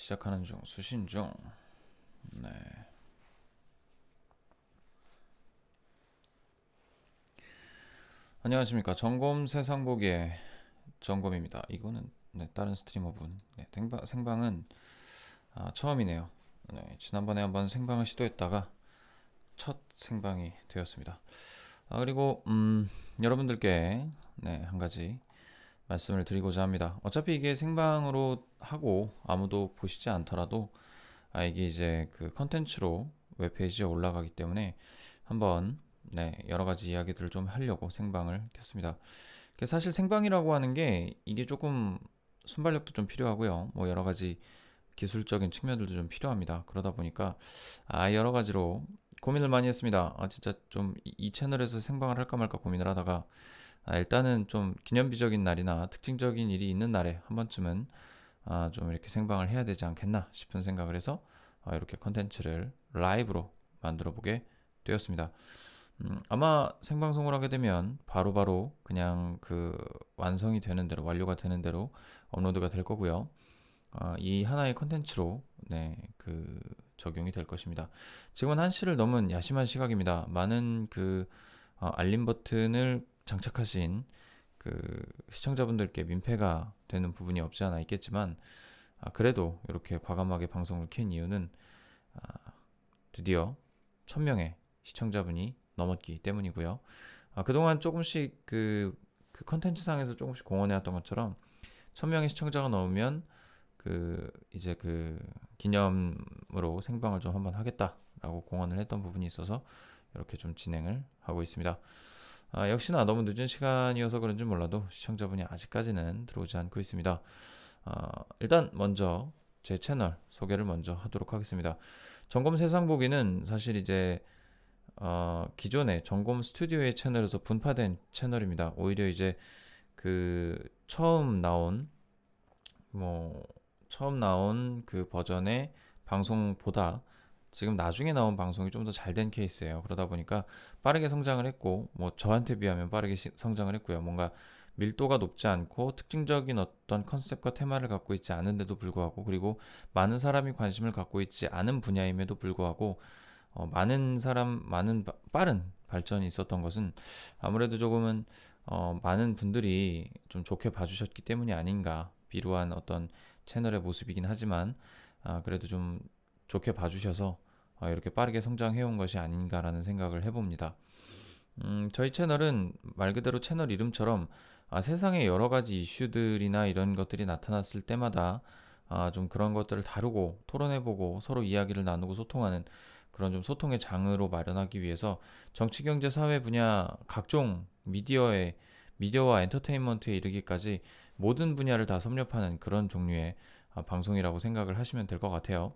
시작하는 중 수신 중. 네. 안녕하십니까 점검 세상 보기의 점검입니다. 이거는 네, 다른 스트리머분 네, 생방, 생방은 아, 처음이네요. 네, 지난번에 한번 생방을 시도했다가 첫 생방이 되었습니다. 아, 그리고 음, 여러분들께 네, 한 가지 말씀을 드리고자 합니다. 어차피 이게 생방으로 하고 아무도 보시지 않더라도 아, 이게 이제 그 컨텐츠로 웹페이지에 올라가기 때문에 한번 네, 여러 가지 이야기들을 좀 하려고 생방을 켰습니다. 사실 생방이라고 하는 게 이게 조금 순발력도 좀 필요하고요. 뭐 여러 가지 기술적인 측면들도 좀 필요합니다. 그러다 보니까 아 여러 가지로 고민을 많이 했습니다. 아 진짜 좀 이 채널에서 생방을 할까 말까 고민을 하다가 아, 일단은 좀 기념비적인 날이나 특징적인 일이 있는 날에 한 번쯤은 아, 좀 이렇게 생방을 해야 되지 않겠나 싶은 생각을 해서 아, 이렇게 컨텐츠를 라이브로 만들어 보게 되었습니다. 음, 아마 생방송을 하게 되면 바로바로 바로 그냥 그 완성이 되는 대로 완료가 되는 대로 업로드가 될 거고요. 아, 이 하나의 컨텐츠로 네, 그 적용이 될 것입니다. 지금은 1시를 넘은 야심한 시각입니다. 많은 그 어, 알림 버튼을 장착하신 그 시청자분들께 민폐가 되는 부분이 없지 않아 있겠지만 아, 그래도 이렇게 과감하게 방송을 켠 이유는 아, 드디어 1000명의 시청자분이 넘었기 때문이고요. 아, 그동안 조금씩 그, 그 컨텐츠 상에서 조금씩 공헌해왔던 것처럼 1000명의 시청자가 넘으면 그 이제 그 기념으로 생방을 좀 한번 하겠다라고 공헌을 했던 부분이 있어서 이렇게 좀 진행을 하고 있습니다. 아, 역시나 너무 늦은 시간이어서 그런지 몰라도 시청자분이 아직까지는 들어오지 않고 있습니다. 아, 일단 먼저 제 채널 소개를 먼저 하도록 하겠습니다. 점검 세상 보기는 사실 이제 어, 기존의 점검 스튜디오의 채널에서 분파된 채널입니다. 오히려 이제 그 처음 나온 뭐 처음 나온 그 버전의 방송보다 지금 나중에 나온 방송이 좀 더 잘 된 케이스예요. 그러다 보니까 빠르게 성장을 했고 뭐 저한테 비하면 빠르게 시, 성장을 했고요. 뭔가 밀도가 높지 않고 특징적인 어떤 컨셉과 테마를 갖고 있지 않은데도 불구하고 그리고 많은 사람이 관심을 갖고 있지 않은 분야임에도 불구하고 어, 많은 사람 많은 바, 빠른 발전이 있었던 것은 아무래도 조금은 어, 많은 분들이 좀 좋게 봐주셨기 때문이 아닌가 비루한 어떤 채널의 모습이긴 하지만 아, 그래도 좀 좋게 봐주셔서 어, 이렇게 빠르게 성장해온 것이 아닌가라는 생각을 해봅니다. 음, 저희 채널은 말 그대로 채널 이름처럼 아, 세상에 여러 가지 이슈들이나 이런 것들이 나타났을 때마다 아, 좀 그런 것들을 다루고 토론해보고 서로 이야기를 나누고 소통하는 그런 좀 소통의 장으로 마련하기 위해서 정치, 경제, 사회 분야 각종 미디어의 미디어와 엔터테인먼트에 이르기까지 모든 분야를 다 섭렵하는 그런 종류의 아, 방송이라고 생각을 하시면 될 것 같아요.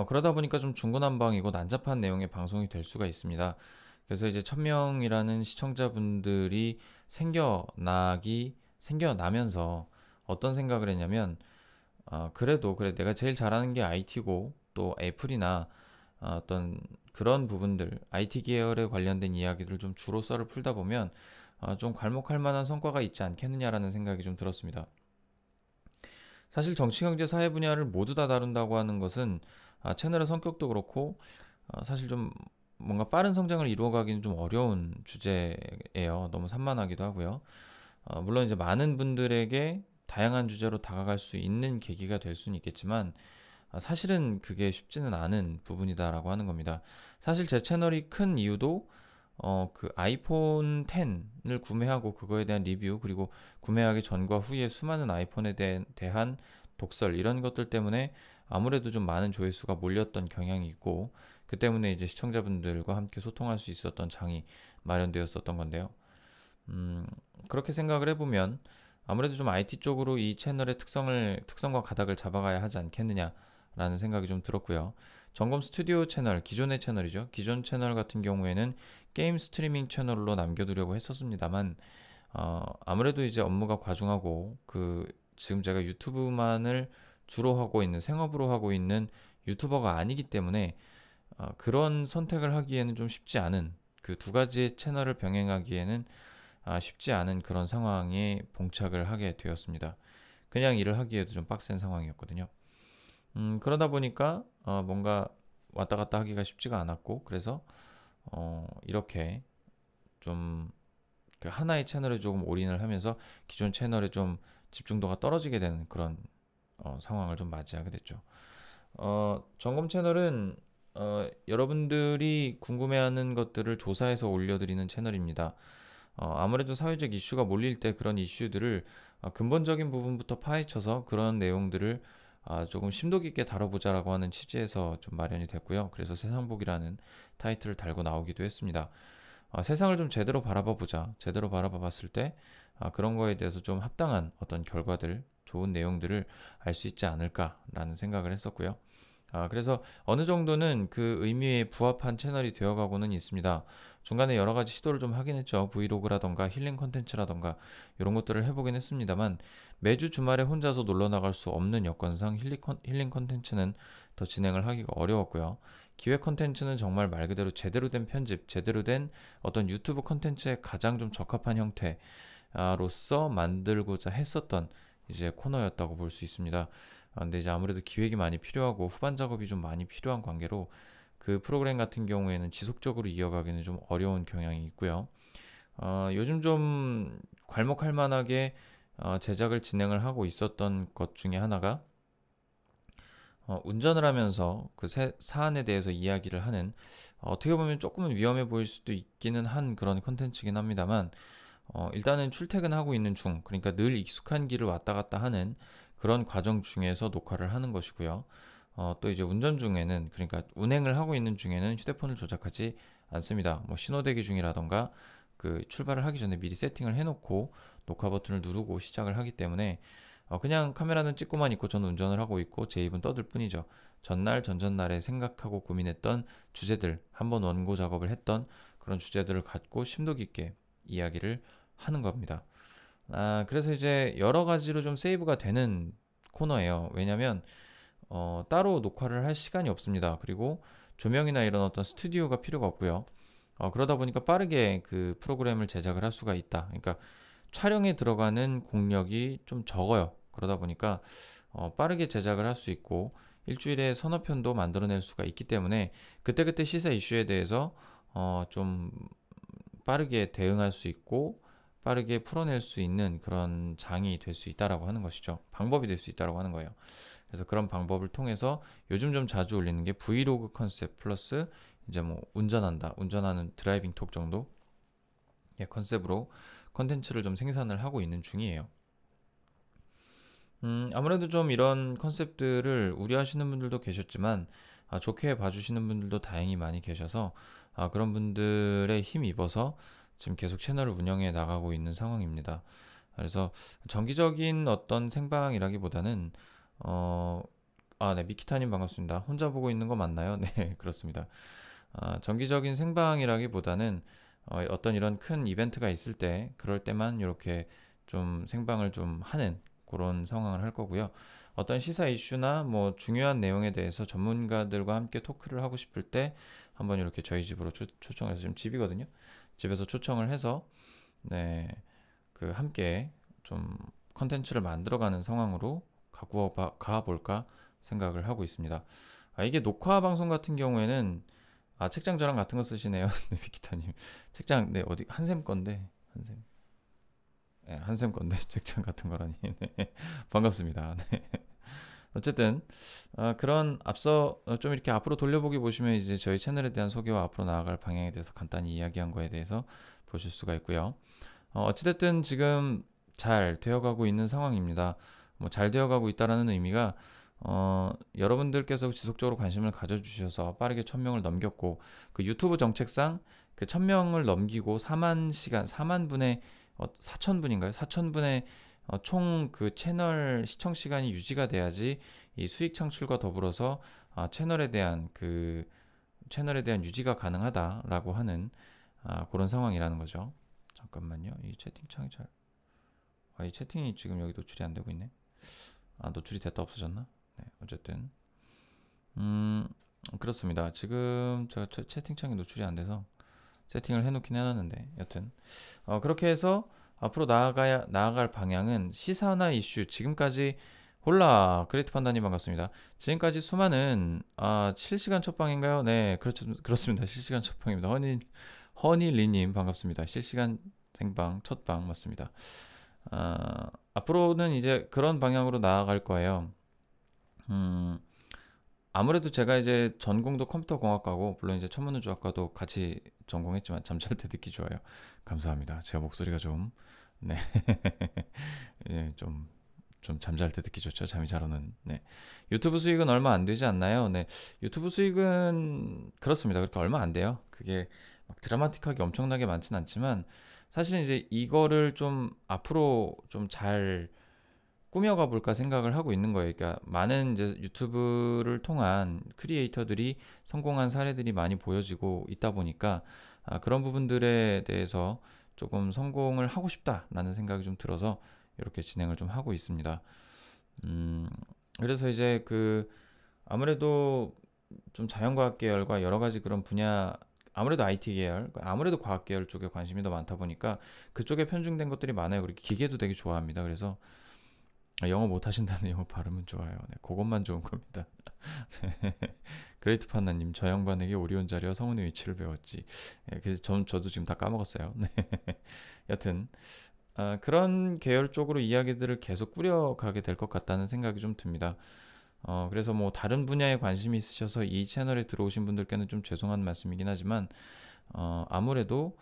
어, 그러다 보니까 좀 중구난방이고 난잡한 내용의 방송이 될 수가 있습니다. 그래서 이제 천명이라는 시청자분들이 생겨나기 생겨나면서 어떤 생각을 했냐면 어, 그래도 그래 내가 제일 잘하는 게 IT고 또 애플이나 어, 어떤 그런 부분들 IT 계열에 관련된 이야기들을 좀 주로 썰을 풀다 보면 어, 좀 괄목할 만한 성과가 있지 않겠느냐라는 생각이 좀 들었습니다. 사실 정치, 경제, 사회 분야를 모두 다 다룬다고 하는 것은 아, 채널의 성격도 그렇고 아, 사실 좀 뭔가 빠른 성장을 이루어가기는 좀 어려운 주제예요. 너무 산만하기도 하고요. 어, 물론 이제 많은 분들에게 다양한 주제로 다가갈 수 있는 계기가 될 수는 있겠지만 아, 사실은 그게 쉽지는 않은 부분이다라고 하는 겁니다. 사실 제 채널이 큰 이유도 어, 그 아이폰 10을 구매하고 그거에 대한 리뷰 그리고 구매하기 전과 후에 수많은 아이폰에 대, 대한 독설 이런 것들 때문에 아무래도 좀 많은 조회수가 몰렸던 경향이 있고 그 때문에 이제 시청자분들과 함께 소통할 수 있었던 장이 마련되었었던 건데요. 음, 그렇게 생각을 해보면 아무래도 좀 IT 쪽으로 이 채널의 특성을 특성과 가닥을 잡아가야 하지 않겠느냐라는 생각이 좀 들었고요. 점검 스튜디오 채널 기존의 채널이죠. 기존 채널 같은 경우에는 게임 스트리밍 채널로 남겨두려고 했었습니다만 어, 아무래도 이제 업무가 과중하고 그 지금 제가 유튜브만을 주로 하고 있는 생업으로 하고 있는 유튜버가 아니기 때문에 어, 그런 선택을 하기에는 좀 쉽지 않은 그 두 가지의 채널을 병행하기에는 아, 쉽지 않은 그런 상황에 봉착을 하게 되었습니다. 그냥 일을 하기에도 좀 빡센 상황이었거든요. 음, 그러다 보니까 어, 뭔가 왔다 갔다 하기가 쉽지가 않았고 그래서 어, 이렇게 좀그 하나의 채널에 조금 올인을 하면서 기존 채널에 좀 집중도가 떨어지게 되는 그런 어, 상황을 좀 맞이하게 됐죠. 어, 점검 채널은 어, 여러분들이 궁금해하는 것들을 조사해서 올려드리는 채널입니다. 어, 아무래도 사회적 이슈가 몰릴 때 그런 이슈들을 어, 근본적인 부분부터 파헤쳐서 그런 내용들을 아, 조금 심도 깊게 다뤄보자라고 하는 취지에서 좀 마련이 됐고요. 그래서 세상복이라는 타이틀을 달고 나오기도 했습니다. 아, 세상을 좀 제대로 바라봐 보자. 제대로 바라봐 봤을 때 아, 그런 거에 대해서 좀 합당한 어떤 결과들, 좋은 내용들을 알 수 있지 않을까라는 생각을 했었고요. 아, 그래서 어느 정도는 그 의미에 부합한 채널이 되어가고는 있습니다. 중간에 여러 가지 시도를 좀 하긴 했죠. 브이로그라던가 힐링 컨텐츠라던가 이런 것들을 해보긴 했습니다만 매주 주말에 혼자서 놀러 나갈 수 없는 여건상 힐링 컨텐츠는 더 진행을 하기가 어려웠고요. 기획 컨텐츠는 정말 말 그대로 제대로 된 편집, 제대로 된 어떤 유튜브 컨텐츠에 가장 좀 적합한 형태로서 만들고자 했었던 이제 코너였다고 볼 수 있습니다. 아, 근데 이제 아무래도 기획이 많이 필요하고 후반 작업이 좀 많이 필요한 관계로 그 프로그램 같은 경우에는 지속적으로 이어가기는 좀 어려운 경향이 있고요. 어, 요즘 좀 괄목할 만하게 어, 제작을 진행을 하고 있었던 것 중에 하나가 어, 운전을 하면서 그 세, 사안에 대해서 이야기를 하는 어, 떻게 보면 조금은 위험해 보일 수도 있기는 한 그런 컨텐츠긴 합니다만 어, 일단은 출퇴근하고 있는 중 그러니까 늘 익숙한 길을 왔다 갔다 하는 그런 과정 중에서 녹화를 하는 것이고요. 어, 또 이제 운전 중에는 그러니까 운행을 하고 있는 중에는 휴대폰을 조작하지 않습니다. 뭐 신호 대기 중이라던가 그 출발을 하기 전에 미리 세팅을 해놓고 녹화 버튼을 누르고 시작을 하기 때문에 어, 그냥 카메라는 찍고만 있고 저는 운전을 하고 있고 제 입은 떠들 뿐이죠. 전날 전전날에 생각하고 고민했던 주제들 한번 원고 작업을 했던 그런 주제들을 갖고 심도 깊게 이야기를 하는 겁니다. 아, 그래서 이제 여러 가지로 좀 세이브가 되는 코너예요. 왜냐면 어, 따로 녹화를 할 시간이 없습니다. 그리고 조명이나 이런 어떤 스튜디오가 필요가 없고요. 어, 그러다 보니까 빠르게 그 프로그램을 제작을 할 수가 있다. 그러니까 촬영에 들어가는 공력이 좀 적어요. 그러다 보니까 어, 빠르게 제작을 할 수 있고 일주일에 서너 편도 만들어낼 수가 있기 때문에 그때그때 시사 이슈에 대해서 어, 좀 빠르게 대응할 수 있고 빠르게 풀어낼 수 있는 그런 장이 될 수 있다라고 하는 것이죠. 방법이 될 수 있다라고 하는 거예요. 그래서 그런 방법을 통해서 요즘 좀 자주 올리는 게 브이로그 컨셉 플러스 이제 뭐 운전한다, 운전하는 드라이빙 톡 정도 의 컨셉으로 컨텐츠를 좀 생산을 하고 있는 중이에요. 음, 아무래도 좀 이런 컨셉들을 우려하시는 분들도 계셨지만 아, 좋게 봐주시는 분들도 다행히 많이 계셔서 아, 그런 분들의 힘 입어서 지금 계속 채널을 운영해 나가고 있는 상황입니다. 그래서 정기적인 어떤 생방이라기보다는 어, 아, 네, 미키타님 반갑습니다. 혼자 보고 있는 거 맞나요? 네, 그렇습니다. 아, 정기적인 생방이라기보다는 어, 어떤 이런 큰 이벤트가 있을 때, 그럴 때만 이렇게 좀 생방을 좀 하는 그런 상황을 할 거고요. 어떤 시사 이슈나 뭐 중요한 내용에 대해서 전문가들과 함께 토크를 하고 싶을 때 한번 이렇게 저희 집으로 초, 청해서 지금 집이거든요. 집에서 초청을 해서 네, 그 함께 좀 컨텐츠를 만들어가는 상황으로 가고 가볼까 생각을 하고 있습니다. 아, 이게 녹화 방송 같은 경우에는 아 책장 저랑 같은 거 쓰시네요, 네, 비키타님. 책장 네 어디 한샘 건데 한샘. 네, 한샘 건데 책장 같은 거라니. 네, 반갑습니다. 네. 어쨌든 어, 그런 앞서 어, 좀 이렇게 앞으로 돌려보기 보시면 이제 저희 채널에 대한 소개와 앞으로 나아갈 방향에 대해서 간단히 이야기한 거에 대해서 보실 수가 있고요. 어, 어찌됐든 지금 잘 되어가고 있는 상황입니다. 뭐 잘 되어가고 있다라는 의미가 어, 여러분들께서 지속적으로 관심을 가져주셔서 빠르게 1000명을 넘겼고 그 유튜브 정책상 그 1000명을 넘기고 4만 시간, 4만 분의 어, 4,000분인가요? 4,000분의 어, 총그 채널 시청 시간이 유지가 돼야지 이 수익 창출과 더불어서 아, 채널에 대한 그 채널에 대한 유지가 가능하다라고 하는 아, 그런 상황이라는 거죠. 잠깐만요. 이 채팅창이 잘, 아, 이 채팅이 지금 여기 노출이 안 되고 있네. 아, 노출이 됐다 없어졌나? 네, 어쨌든, 음, 그렇습니다. 지금 제가 채팅창이 노출이 안 돼서 세팅을 해놓긴 해놨는데, 여튼, 어, 그렇게 해서 앞으로 나아가야 나아갈 방향은 시사나 이슈 지금까지 홀라 그레이트 판다님 반갑습니다. 지금까지 수많은 아 실시간 첫방인가요? 네 그렇죠 그렇습니다. 실시간 첫방입니다. 허니 허니리님 반갑습니다. 실시간 생방 첫방 맞습니다. 아, 앞으로는 이제 그런 방향으로 나아갈 거예요. 음, 아무래도 제가 이제 전공도 컴퓨터 공학과고 물론 이제 천문우주학과도 같이 전공했지만 잠잘 때 듣기 좋아요. 감사합니다. 제가 목소리가 좀 네. 예, 좀, 좀 잠잘 때 듣기 좋죠. 잠이 잘 오는. 네. 유튜브 수익은 얼마 안 되지 않나요? 네. 유튜브 수익은 그렇습니다. 그렇게 얼마 안 돼요. 그게 막 드라마틱하게 엄청나게 많진 않지만 사실은 이제 이거를 좀 앞으로 좀 잘 꾸며가 볼까 생각을 하고 있는 거예요. 그러니까 많은 이제 유튜브를 통한 크리에이터들이 성공한 사례들이 많이 보여지고 있다 보니까 아, 그런 부분들에 대해서 조금 성공을 하고 싶다라는 생각이 좀 들어서 이렇게 진행을 좀 하고 있습니다. 음, 그래서 이제 그 아무래도 좀 자연과학 계열과 여러 가지 그런 분야 아무래도 IT 계열, 아무래도 과학 계열 쪽에 관심이 더 많다 보니까 그쪽에 편중된 것들이 많아요. 그리고 기계도 되게 좋아합니다. 그래서 영어 못 하신다는 영어 발음은 좋아요. 네, 그것만 좋은 겁니다. 네. 그레이트 판나님, 저 양반에게 오리온 자리와 성운의 위치를 배웠지. 네, 그래서 전, 저도 지금 다 까먹었어요. 네. 여튼, 아, 그런 계열 쪽으로 이야기들을 계속 꾸려가게 될 것 같다는 생각이 좀 듭니다. 어, 그래서 뭐 다른 분야에 관심이 있으셔서 이 채널에 들어오신 분들께는 좀 죄송한 말씀이긴 하지만, 어, 아무래도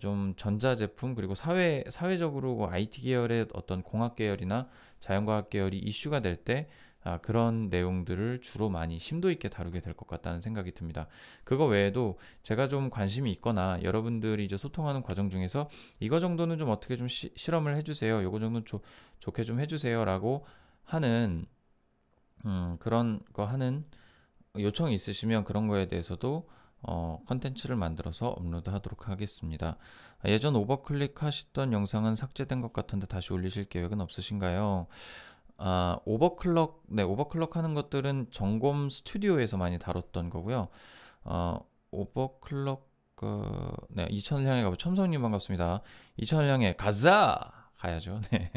좀 전자제품 그리고 사회 사회적으로 뭐 IT 계열의 어떤 공학 계열이나 자연과학 계열이 이슈가 될 때 아, 그런 내용들을 주로 많이 심도 있게 다루게 될 것 같다는 생각이 듭니다. 그거 외에도 제가 좀 관심이 있거나 여러분들이 이제 소통하는 과정 중에서 이거 정도는 좀 어떻게 좀 시, 실험을 해주세요. 요거 정도는 조, 좋게 좀 해주세요라고 하는 음, 그런 거 하는 요청이 있으시면 그런 거에 대해서도 어, 컨텐츠를 만들어서 업로드 하도록 하겠습니다. 예전 오버클릭 하시던 영상은 삭제된 것 같은데 다시 올리실 계획은 없으신가요? 아, 오버클럭, 네, 오버클럭 하는 것들은 점검 스튜디오에서 많이 다뤘던 거고요. 어, 오버클럭, 그, 네, 2천을 향해 가보 첨성님 반갑습니다. 2천을 향해 가자! 가야죠. 네.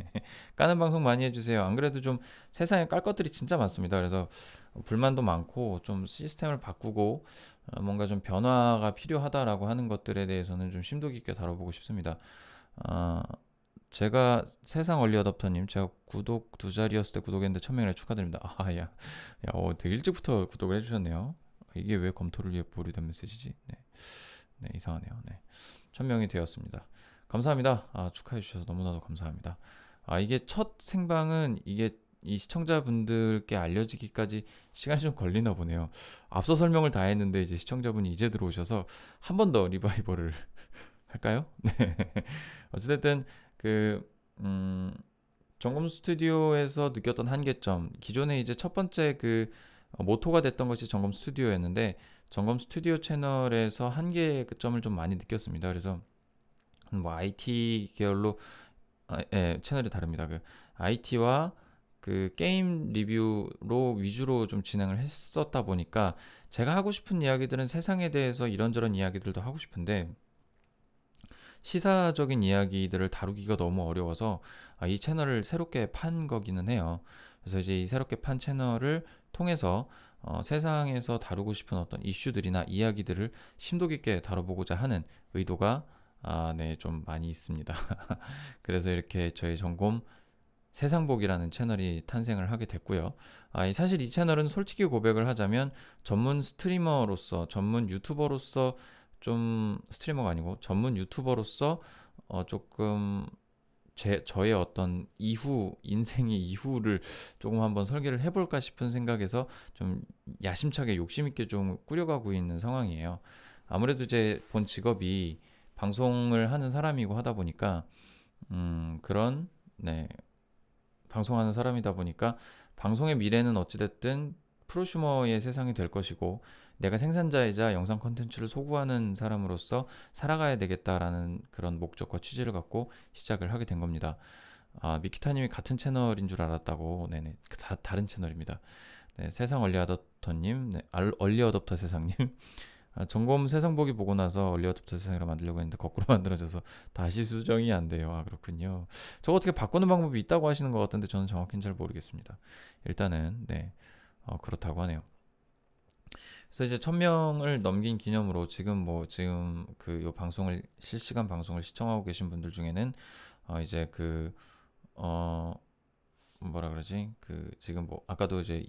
까는 방송 많이 해주세요. 안 그래도 좀 세상에 깔 것들이 진짜 많습니다. 그래서 불만도 많고 좀 시스템을 바꾸고 어, 뭔가 좀 변화가 필요하다라고 하는 것들에 대해서는 좀 심도 깊게 다뤄보고 싶습니다. 어, 제가 세상 얼리 어답터님 제가 구독 두 자리였을 때 구독했는데 천명이나 축하드립니다. 아, 야, 야, 어, 되게 일찍부터 구독을 해주셨네요. 이게 왜 검토를 위해 보류된 메시지지? 네, 네 이상하네요. 네, 천명이 되었습니다. 감사합니다. 아, 축하해 주셔서 너무나도 감사합니다. 아, 이게 첫 생방은 이게 이 시청자분들께 알려지기까지 시간이 좀 걸리나 보네요. 앞서 설명을 다 했는데 이제 시청자분이 이제 들어오셔서 한 번 더 리바이벌을 할까요? 네. 어찌됐든 그 음, 점검 스튜디오에서 느꼈던 한계점 기존에 이제 첫 번째 그 모토가 됐던 것이 점검 스튜디오였는데 점검 스튜디오 채널에서 한계점을 좀 많이 느꼈습니다. 그래서 뭐 IT 계열로 아, 예, 채널이 다릅니다. 그 IT와 그 게임 리뷰로 위주로 좀 진행을 했었다 보니까 제가 하고 싶은 이야기들은 세상에 대해서 이런저런 이야기들도 하고 싶은데 시사적인 이야기들을 다루기가 너무 어려워서 아, 이 채널을 새롭게 판 거기는 해요. 그래서 이제 이 새롭게 판 채널을 통해서 어, 세상에서 다루고 싶은 어떤 이슈들이나 이야기들을 심도 깊게 다뤄보고자 하는 의도가 아, 네, 좀 많이 있습니다. 그래서 이렇게 저희 전공 세상복이라는 채널이 탄생을 하게 됐고요. 아, 사실 이 채널은 솔직히 고백을 하자면 전문 스트리머로서, 전문 유튜버로서 좀 스트리머가 아니고 전문 유튜버로서 어, 조금 제 저의 어떤 이후 인생의 이후를 조금 한번 설계를 해볼까 싶은 생각에서 좀 야심차게 욕심 있게 좀 꾸려가고 있는 상황이에요. 아무래도 제 본 직업이 방송을 하는 사람이고 하다 보니까 음, 그런 네 방송하는 사람이다 보니까 방송의 미래는 어찌됐든 프로슈머의 세상이 될 것이고 내가 생산자이자 영상 컨텐츠를 소구하는 사람으로서 살아가야 되겠다라는 그런 목적과 취지를 갖고 시작을 하게 된 겁니다. 아, 미키타님이 같은 채널인 줄 알았다고. 네네. 다, 다른 채널입니다. 네, 세상 얼리 어답터님, 네, 얼리 어답터 세상님. 아, 점검 세상 보기 보고 나서 얼리어답터 세상이라 만들려고 했는데 거꾸로 만들어져서 다시 수정이 안 돼요. 아 그렇군요. 저거 어떻게 바꾸는 방법이 있다고 하시는 것 같은데 저는 정확히는 잘 모르겠습니다. 일단은 네 어, 그렇다고 하네요. 그래서 이제 천명을 넘긴 기념으로 지금 뭐 지금 그 요 방송을 실시간 방송을 시청하고 계신 분들 중에는 어 이제 그 어 뭐라 그러지 그 지금 뭐 아까도 이제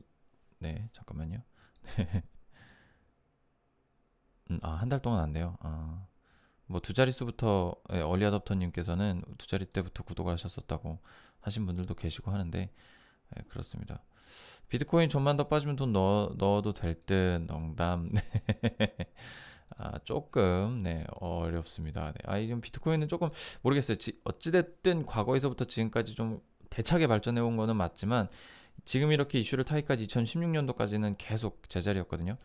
네 잠깐만요 음, 아 한 달 동안 안 돼요 아 뭐 두 자릿수부터 예, 얼리 아답터님께서는 두 자리 때부터 구독을 하셨었다고 하신 분들도 계시고 하는데 예, 그렇습니다 비트코인 좀만 더 빠지면 돈 넣어, 넣어도 될 듯 농담 아, 조금 네 어렵습니다. 네. 아, 이좀 비트코인은 조금 모르겠어요. 지, 어찌됐든 과거에서부터 지금까지 좀 대차게 발전해 온 거는 맞지만 지금 이렇게 이슈를 타기까지 2016년도까지는 계속 제자리였거든요.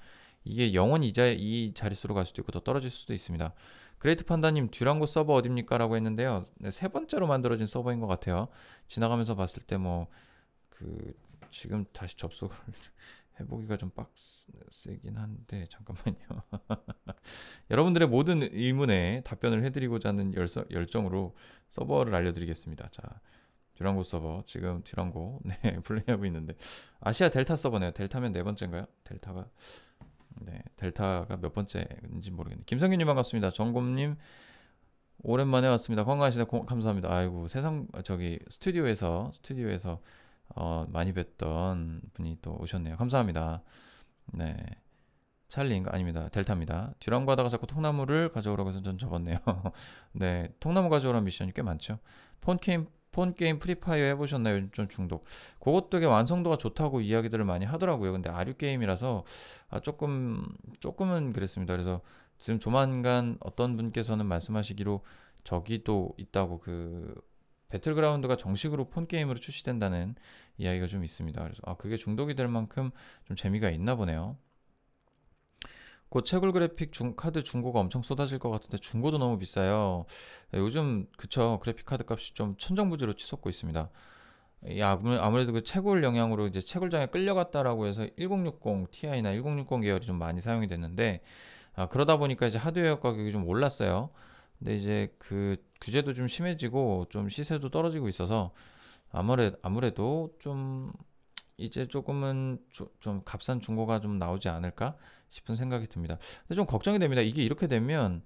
이게 영원히 이자 이 자릿수로 갈 수도 있고 더 떨어질 수도 있습니다. 그레이트 판다님 듀랑고 서버 어딥니까? 라고 했는데요. 네, 세 번째로 만들어진 서버인 것 같아요. 지나가면서 봤을 때 뭐 그 지금 다시 접속을 해보기가 좀 빡세긴 한데 잠깐만요. 여러분들의 모든 의문에 답변을 해드리고자 하는 열서, 열정으로 서버를 알려드리겠습니다. 자, 듀랑고 서버 지금 듀랑고 네 플레이하고 있는데 아시아 델타 서버네요. 델타면 네 번째인가요? 델타가 네 델타가 몇 번째인지 모르겠네. 김성균님 반갑습니다. 정곰님 오랜만에 왔습니다. 건강하시다 감사합니다. 아이고 세상 저기 스튜디오에서 스튜디오에서 어, 많이 뵀던 분이 또 오셨네요. 감사합니다. 네. 찰리인가? 아닙니다. 델타입니다. 듀랑고 하다가 자꾸 통나무를 가져오라고 해서 전 적었네요. 네. 통나무 가져오라는 미션이 꽤 많죠. 폰게임, 폰 게임 프리파이어 해보셨나요? 좀 중독. 그것도 되게 완성도가 좋다고 이야기들을 많이 하더라고요. 근데 아류 게임이라서 아, 조금, 조금은 그랬습니다. 그래서 지금 조만간 어떤 분께서는 말씀하시기로 저기도 있다고 그 배틀그라운드가 정식으로 폰 게임으로 출시된다는 이야기가 좀 있습니다. 그래서 아 그게 중독이 될 만큼 좀 재미가 있나 보네요. 곧 채굴 그래픽 중, 카드 중고가 엄청 쏟아질 것 같은데 중고도 너무 비싸요. 요즘 그쵸 그래픽 카드 값이 좀 천정부지로 치솟고 있습니다. 아무래도 그 채굴 영향으로 이제 채굴장에 끌려갔다라고 해서 1060 Ti나 1060 계열이 좀 많이 사용이 됐는데 아, 그러다 보니까 이제 하드웨어 가격이 좀 올랐어요. 근데 이제 그 규제도 좀 심해지고 좀 시세도 떨어지고 있어서 아무래도 아무래도 좀 이제 조금은 좀 값싼 중고가 좀 나오지 않을까 싶은 생각이 듭니다. 근데 좀 걱정이 됩니다. 이게 이렇게 되면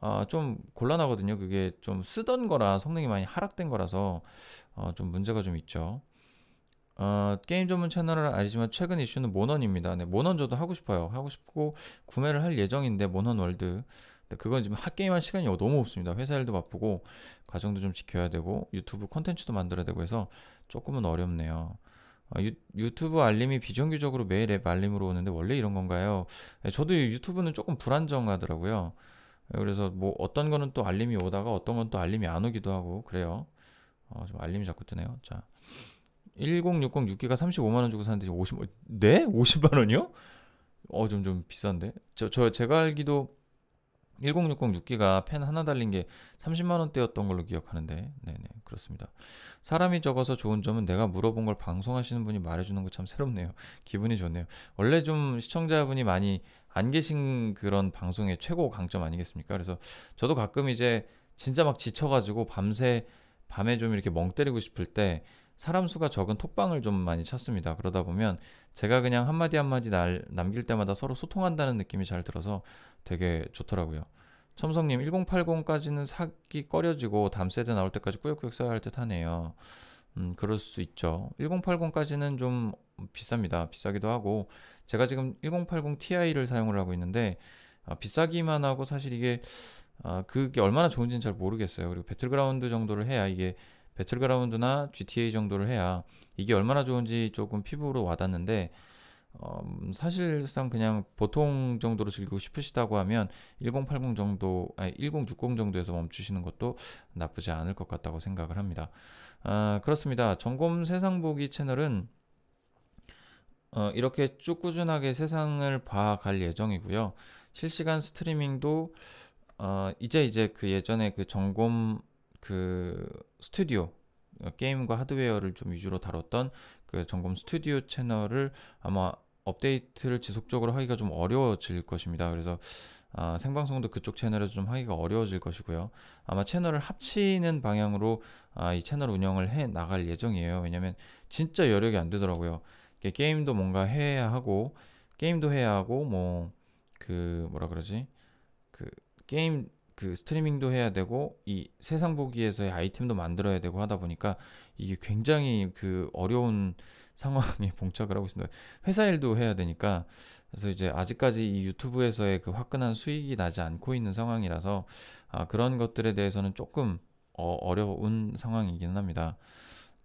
어, 좀 곤란하거든요. 그게 좀 쓰던 거라 성능이 많이 하락된 거라서 어, 좀 문제가 좀 있죠. 어, 게임 전문 채널은 아니지만 최근 이슈는 모넌입니다. 네, 모넌 저도 하고 싶어요. 하고 싶고 구매를 할 예정인데 모넌 월드 그건 지금 핫게임 할 시간이 너무 없습니다. 회사 일도 바쁘고 과정도 좀 지켜야 되고 유튜브 콘텐츠도 만들어야 되고 해서 조금은 어렵네요. 어, 유, 튜브 알림이 비정규적으로 매일 앱 알림으로 오는데 원래 이런 건가요? 네, 저도 유튜브는 조금 불안정하더라고요. 그래서 뭐 어떤 거는 또 알림이 오다가 어떤 건 또 알림이 안 오기도 하고 그래요. 어, 좀 알림이 자꾸 뜨네요. 자. 1060 6기가 35만 원 주고 샀는데 50 네? 50만 원이요? 어, 좀 좀 비싼데. 저 저 제가 알기도 1060 6기가 펜 하나 달린 게 30만 원대였던 걸로 기억하는데, 네네 그렇습니다. 사람이 적어서 좋은 점은 내가 물어본 걸 방송하시는 분이 말해 주는 거 참 새롭네요. 기분이 좋네요. 원래 좀 시청자분이 많이 안 계신 그런 방송의 최고 강점 아니겠습니까? 그래서 저도 가끔 이제 진짜 막 지쳐 가지고 밤새 밤에 좀 이렇게 멍 때리고 싶을 때 사람 수가 적은 톡방을 좀 많이 찾습니다. 그러다 보면 제가 그냥 한마디 한마디 날, 남길 때마다 서로 소통한다는 느낌이 잘 들어서 되게 좋더라고요. 첨성님 1080까지는 사기 꺼려지고 다음 세대 나올 때까지 꾸역꾸역 써야 할 듯 하네요. 음, 그럴 수 있죠. 1080까지는 좀 비쌉니다. 비싸기도 하고 제가 지금 1080 Ti를 사용을 하고 있는데 아, 비싸기만 하고 사실 이게 아, 그게 얼마나 좋은지는 잘 모르겠어요. 그리고 배틀그라운드 정도를 해야 이게 배틀그라운드나 GTA 정도를 해야 이게 얼마나 좋은지 조금 피부로 와닿는데 어, 사실상 그냥 보통 정도로 즐기고 싶으시다고 하면 1080 정도, 아니 1060 정도에서 멈추시는 것도 나쁘지 않을 것 같다고 생각을 합니다. 아, 그렇습니다. 점검 세상 보기 채널은 어, 이렇게 쭉 꾸준하게 세상을 봐갈 예정이고요. 실시간 스트리밍도 어, 이제 이제 그 예전에 그 점검 그 스튜디오 게임과 하드웨어를 좀 위주로 다뤘던 그 점검 스튜디오 채널을 아마 업데이트를 지속적으로 하기가 좀 어려워질 것입니다. 그래서 아, 생방송도 그쪽 채널에서 좀 하기가 어려워질 것이고요. 아마 채널을 합치는 방향으로 아, 이 채널 운영을 해 나갈 예정이에요. 왜냐면 진짜 여력이 안 되더라고요. 게임도 뭔가 해야 하고 게임도 해야 하고 뭐 그 뭐라 그러지? 그 게임 그 스트리밍도 해야 되고 이 세상 보기에서의 아이템도 만들어야 되고 하다 보니까 이게 굉장히 그 어려운 상황에 봉착을 하고 있습니다. 회사 일도 해야 되니까 그래서 이제 아직까지 이 유튜브에서의 그 화끈한 수익이 나지 않고 있는 상황이라서 아, 그런 것들에 대해서는 조금 어, 려운 상황이기는 합니다.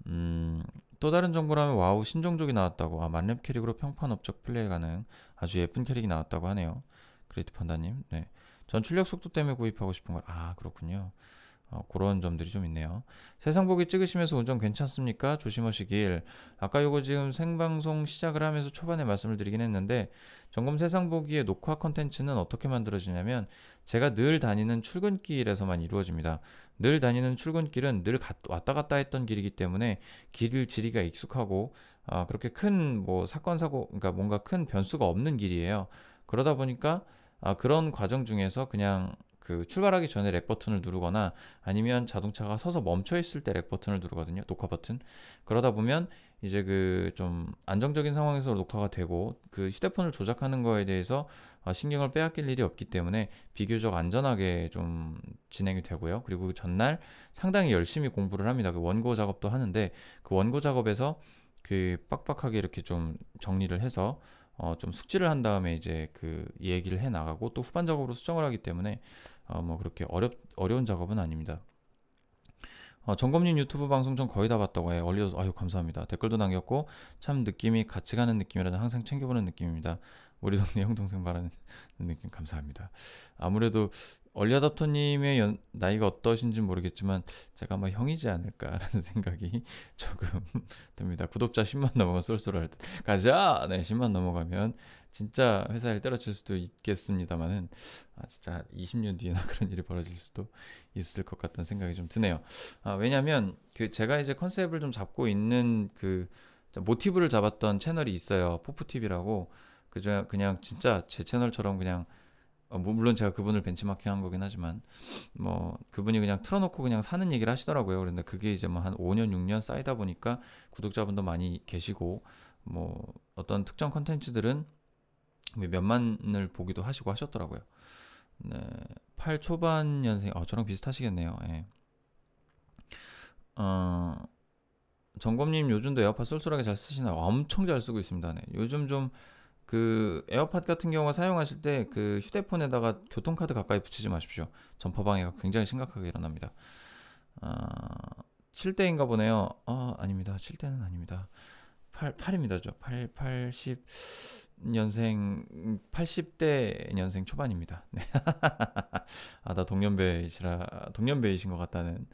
음, 또 다른 정보라면 와우 신종족이 나왔다고 아 만렙 캐릭으로 평판 업적 플레이 가능 아주 예쁜 캐릭이 나왔다고 하네요. 그레이트 판다님. 네. 전 출력 속도 때문에 구입하고 싶은 걸. 아 그렇군요. 어, 그런 점들이 좀 있네요. 세상 보기 찍으시면서 운전 괜찮습니까? 조심하시길. 아까 요거 지금 생방송 시작을 하면서 초반에 말씀을 드리긴 했는데 점검 세상 보기의 녹화 컨텐츠는 어떻게 만들어지냐면 제가 늘 다니는 출근길에서만 이루어집니다. 늘 다니는 출근길은 늘 왔다 갔다 했던 길이기 때문에 길 지리가 익숙하고 아, 그렇게 큰 뭐 사건 사고 그러니까 뭔가 큰 변수가 없는 길이에요. 그러다 보니까 아, 그런 과정 중에서 그냥 그 출발하기 전에 렉 버튼을 누르거나 아니면 자동차가 서서 멈춰 있을 때 렉 버튼을 누르거든요. 녹화 버튼. 그러다 보면 이제 그 좀 안정적인 상황에서 녹화가 되고 그 휴대폰을 조작하는 거에 대해서 어, 신경을 빼앗길 일이 없기 때문에 비교적 안전하게 좀 진행이 되고요. 그리고 그 전날 상당히 열심히 공부를 합니다. 그 원고 작업도 하는데 그 원고 작업에서 그 빡빡하게 이렇게 좀 정리를 해서 어, 좀 숙지를 한 다음에 이제 그 얘기를 해 나가고 또 후반 작업으로 수정을 하기 때문에 어, 뭐 그렇게 어렵 어려운 작업은 아닙니다. 어, 정검님 유튜브 방송 전 거의 다 봤다고 해. 얼리도 아유 감사합니다. 댓글도 남겼고 참 느낌이 같이 가는 느낌이라서 항상 챙겨보는 느낌입니다. 우리 동네 형 동생 말하는 느낌 감사합니다. 아무래도 얼리아답터님의 연, 나이가 어떠신지 모르겠지만 제가 아마 형이지 않을까라는 생각이 조금 듭니다. 구독자 10만 넘어가 쏠쏠할 듯 가자. 네, 10만 넘어가면 진짜 회사를 때려칠 수도 있겠습니다만은 아, 진짜 20년 뒤에나 그런 일이 벌어질 수도 있을 것 같다는 생각이 좀 드네요. 아, 왜냐하면 그 제가 이제 컨셉을 좀 잡고 있는 그 모티브를 잡았던 채널이 있어요. 포프TV라고 그저 그냥 진짜 제 채널처럼 그냥 어, 물론 제가 그분을 벤치마킹한 거긴 하지만 뭐 그분이 그냥 틀어놓고 그냥 사는 얘기를 하시더라고요. 그런데 그게 이제 뭐 한 5년 6년 쌓이다 보니까 구독자분도 많이 계시고 뭐 어떤 특정 컨텐츠들은 몇만을 보기도 하시고 하셨더라고요. 네, 8 초반 년생, 어, 저랑 비슷하시겠네요. 예. 어, 정검님 요즘도 에어팟 쏠쏠하게 잘 쓰시나요? 엄청 잘 쓰고 있습니다. 네. 요즘 좀 그 에어팟 같은 경우 사용하실 때 그 휴대폰에다가 교통카드 가까이 붙이지 마십시오. 전파 방해가 굉장히 심각하게 일어납니다. 어, 7대인가 보네요. 어, 아닙니다. 7대는 아닙니다. 8, 8입니다. 저 8, 80. 년생 80대 년생 초반입니다. 네. 아, 나 동년배이시라 동년배이신 것 같다는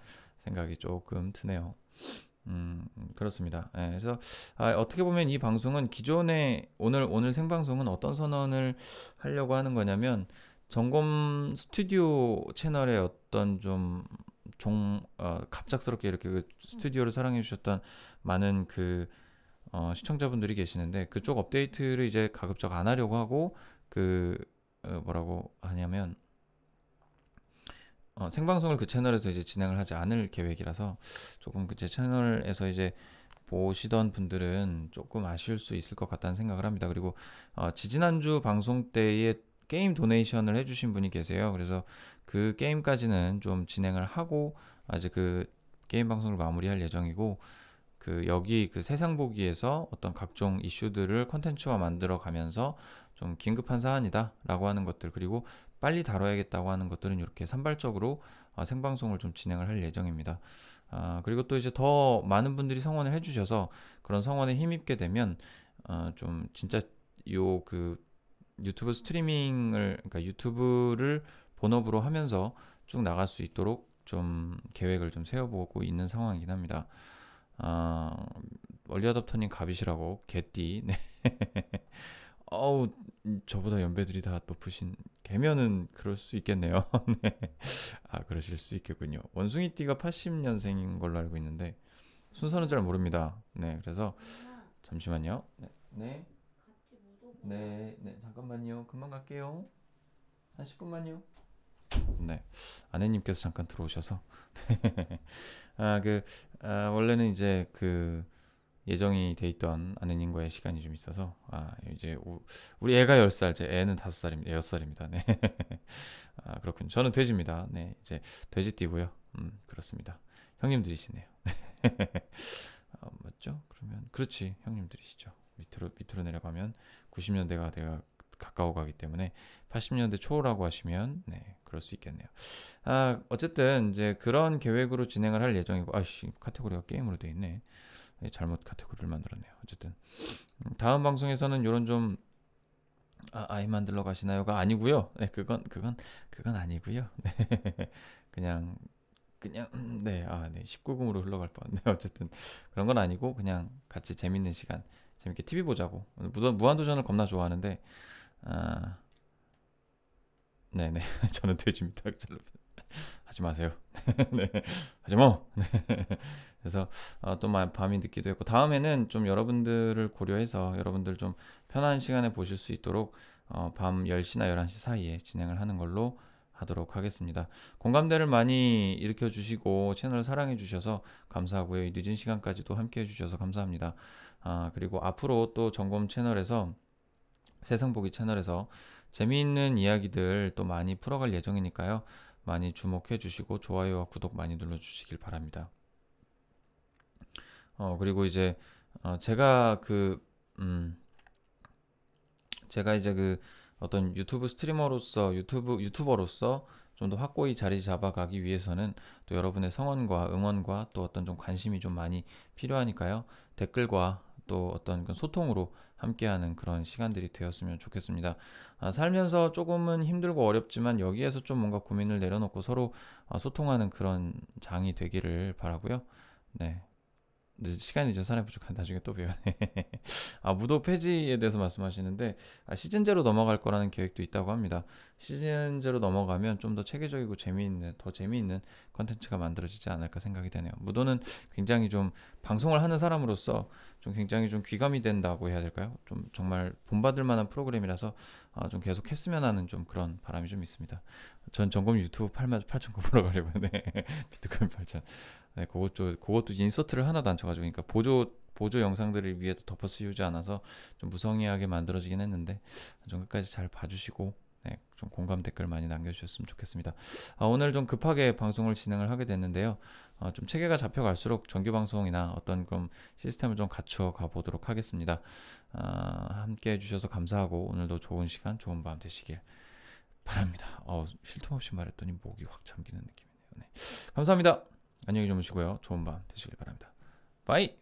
생각이 조금 드네요. 음, 그렇습니다. 네, 그래서 아, 어떻게 보면 이 방송은 기존의 오늘 오늘 생방송은 어떤 선언을 하려고 하는 거냐면 점검 스튜디오 채널의 어떤 좀 종, 어, 갑작스럽게 이렇게 그 스튜디오를 사랑해 주셨던 많은 그 어, 시청자분들이 계시는데 그쪽 업데이트를 이제 가급적 안 하려고 하고 그 어, 뭐라고 하냐면 어, 생방송을 그 채널에서 이제 진행을 하지 않을 계획이라서 조금 그 제 채널에서 이제 보시던 분들은 조금 아쉬울 수 있을 것 같다는 생각을 합니다. 그리고 어, 지지난주 방송 때에 게임 도네이션을 해주신 분이 계세요. 그래서 그 게임까지는 좀 진행을 하고 아직 그 게임 방송을 마무리할 예정이고 그 여기 그 세상 보기에서 어떤 각종 이슈들을 컨텐츠화 만들어 가면서 좀 긴급한 사안이다라고 하는 것들 그리고 빨리 다뤄야겠다고 하는 것들은 이렇게 산발적으로 어, 생방송을 좀 진행을 할 예정입니다. 아, 그리고 또 이제 더 많은 분들이 성원을 해주셔서 그런 성원에 힘입게 되면 어, 좀 진짜 요 그 유튜브 스트리밍을 그러니까 유튜브를 본업으로 하면서 쭉 나갈 수 있도록 좀 계획을 좀 세워보고 있는 상황이긴 합니다. 아, 얼리어답터님 갑이시라고 개띠. 네. 어우 저보다 연배들이 다 높으신 개면은 그럴 수 있겠네요. 네. 아 그러실 수 있겠군요. 원숭이띠가 80년생인 걸로 알고 있는데 순서는 잘 모릅니다. 네, 그래서 잠시만요. 네. 네. 네, 네, 잠깐만요. 금방 갈게요. 한 10분만요. 네, 아내님께서 잠깐 들어오셔서 아, 그 아, 원래는 이제 그 예정이 돼 있던 아내님과의 시간이 좀 있어서 아, 이제 우, 우리 애가 10살, 제 애는 5살입니다. 6살입니다. 네. 아, 그렇군요. 저는 돼지입니다. 네, 이제 돼지띠고요. 음, 그렇습니다. 형님들이시네요. 아, 맞죠? 그러면 그렇지. 형님들이시죠. 밑으로 밑으로 내려가면 90년대가 내가 가까워 가기 때문에 80년대 초라고 하시면 네 그럴 수 있겠네요. 아 어쨌든 이제 그런 계획으로 진행을 할 예정이고 아씨 카테고리가 게임으로 돼 있네. 네, 잘못 카테고리를 만들었네요. 어쨌든 음, 다음 방송에서는 이런 좀 아, 아이 만들러 가시나요가 아니고요. 네 그건 그건 그건 아니고요. 네 그냥 그냥 네, 아, 네. 19금으로 흘러갈 뻔. 네, 어쨌든 그런 건 아니고 그냥 같이 재밌는 시간, 재밌게 TV 보자고. 무한 무한 도전을 겁나 좋아하는데 아, 네, 네. 저는 돼지입니다. 하지 마세요. 네, 하지 뭐. 네. 그래서 어, 또 밤이 늦기도 했고 다음에는 좀 여러분들을 고려해서 여러분들 좀 편한 시간에 보실 수 있도록 어, 밤 10시나 11시 사이에 진행을 하는 걸로 하도록 하겠습니다. 공감대를 많이 일으켜 주시고 채널을 사랑해 주셔서 감사하고요. 늦은 시간까지도 함께 해 주셔서 감사합니다. 아, 그리고 앞으로 또 점검 채널에서 세상 보기 채널에서 재미있는 이야기들 또 많이 풀어갈 예정이니까요. 많이 주목해 주시고 좋아요와 구독 많이 눌러 주시길 바랍니다. 어, 그리고 이제 어, 제가 그 음, 제가 이제 그 어떤 유튜브 스트리머로서 유튜브 유튜버로서 좀 더 확고히 자리 잡아가기 위해서는 또 여러분의 성원과 응원과 또 어떤 좀 관심이 좀 많이 필요하니까요. 댓글과 또 어떤 소통으로 함께하는 그런 시간들이 되었으면 좋겠습니다. 아, 살면서 조금은 힘들고 어렵지만 여기에서 좀 뭔가 고민을 내려놓고 서로 아, 소통하는 그런 장이 되기를 바라고요. 네. 시간이 좀 사람이 부족한 나중에 또 배우네. 아 무도 폐지에 대해서 말씀하시는데 아, 시즌 제로 넘어갈 거라는 계획도 있다고 합니다. 시즌 제로 넘어가면 좀 더 체계적이고 재미있는 더 재미있는 컨텐츠가 만들어지지 않을까 생각이 되네요. 무도는 굉장히 좀 방송을 하는 사람으로서 좀 굉장히 좀 귀감이 된다고 해야 될까요? 좀 정말 본받을 만한 프로그램이라서 아, 좀 계속 했으면 하는 좀 그런 바람이 좀 있습니다. 전 전공 유튜브 8만 8천 거 보러 가려고 네. 비트코인 8천. 네, 그것도 그것도 인서트를 하나도 안 쳐가지고, 그러니까 보조 보조 영상들을 위해도 덮어 쓰이지 않아서 좀 무성의하게 만들어지긴 했는데 좀 끝까지 잘 봐주시고 네, 좀 공감 댓글 많이 남겨주셨으면 좋겠습니다. 아, 오늘 좀 급하게 방송을 진행을 하게 됐는데요. 아, 좀 체계가 잡혀갈수록 정규 방송이나 어떤 그런 시스템을 좀 갖춰 가 보도록 하겠습니다. 아, 함께 해주셔서 감사하고 오늘도 좋은 시간, 좋은 밤 되시길 바랍니다. 어, 쉴 틈 없이 말했더니 목이 확 잠기는 느낌이네요. 네. 감사합니다. 안녕히 주무시고요. 좋은 밤 되시길 바랍니다. 바이!